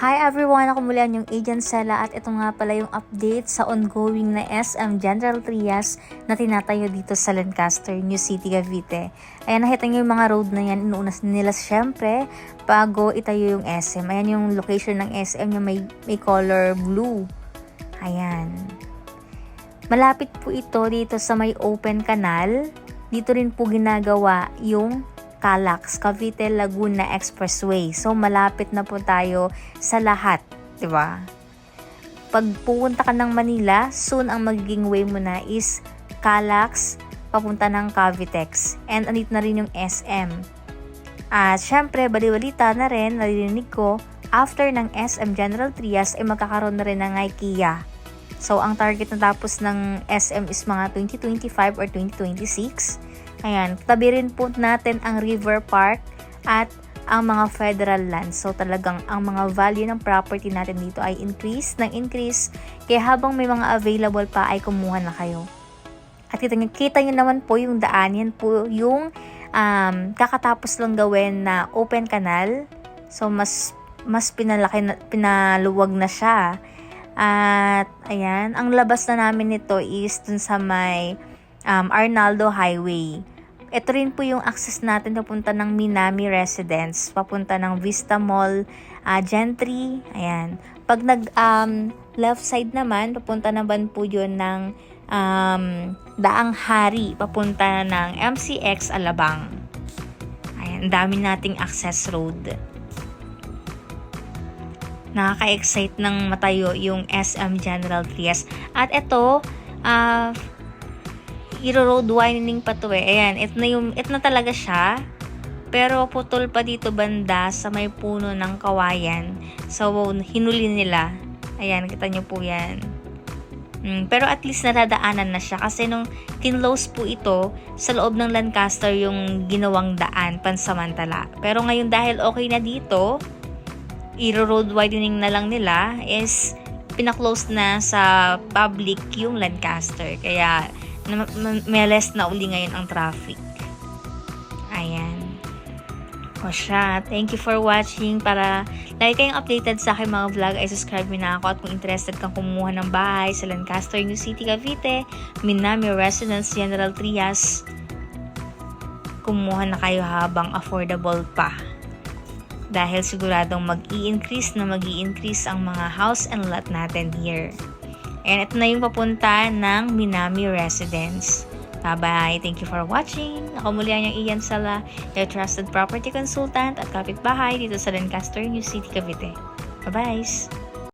Hi everyone! Ako muli ang yung Agent Sela at ito nga pala yung update sa ongoing na SM General Trias na tinatayo dito sa Lancaster, New City, Cavite. Ayan, nakita niyo yung mga road na yan. Inuunas nila syempre bago itayo yung SM. Ayan yung location ng SM yung may, may color blue. Ayan. Malapit po ito dito sa may open canal. Dito rin po ginagawa yung Calax, Cavite Laguna Expressway. So malapit na po tayo sa lahat, 'di ba? Pag pupunta ka ng Manila, soon ang magiging way mo na is Calax papunta ng Cavitex. And andito na rin yung SM. At syempre, baliwalita na rin, narinig ko, after ng SM General Trias ay magkakaroon na rin ng IKEA. So, ang target na tapos ng SM is mga 2025 or 2026. Ayan, tabi rin po natin ang River Park at ang mga federal lands. So talagang ang mga value ng property natin dito ay increase ng increase. Kaya habang may mga available pa ay kumuha na kayo. At kita kita nyo naman po yung daan. Yan po yung um, kakatapos lang gawin na open canal. So mas mas pinalaki na, pinaluwag na siya. At ayan, ang labas na namin nito is dun sa may um, Arnaldo Highway. Ito rin po yung access natin papunta ng Minami Residence, papunta ng Vista Mall, uh, Gentry, ayan. Pag nag um, left side naman, papunta naman po yun ng um, Daang Hari, papunta ng MCX Alabang. Ayan, dami nating access road. Nakaka-excite ng matayo yung SM General Trias. At ito, uh, i-road widening pa to eh. Ayan, ito na, yung, ito na talaga siya. Pero putol pa dito banda sa may puno ng kawayan. So, hinuli nila. Ayan, kita nyo po yan. Mm, pero at least nadadaanan na siya kasi nung kinlose po ito sa loob ng Lancaster yung ginawang daan pansamantala. Pero ngayon dahil okay na dito, i-road widening na lang nila is pinaklose na sa public yung Lancaster. Kaya na, may less na uli ngayon ang traffic. Ayan. O siya, thank you for watching. Para lagi kayong updated sa aking mga vlog, ay subscribe mo na ako. At kung interested kang kumuha ng bahay sa Lancaster, New City, Cavite, Minami Residence, General Trias, kumuha na kayo habang affordable pa. Dahil siguradong mag increase na mag increase ang mga house and lot natin here. And ito na yung papunta ng Minami Residence. Bye-bye. Thank you for watching. Ako muli ang Ian Sala, your trusted property consultant at kapitbahay dito sa Lancaster, New City, Cavite. Bye-bye.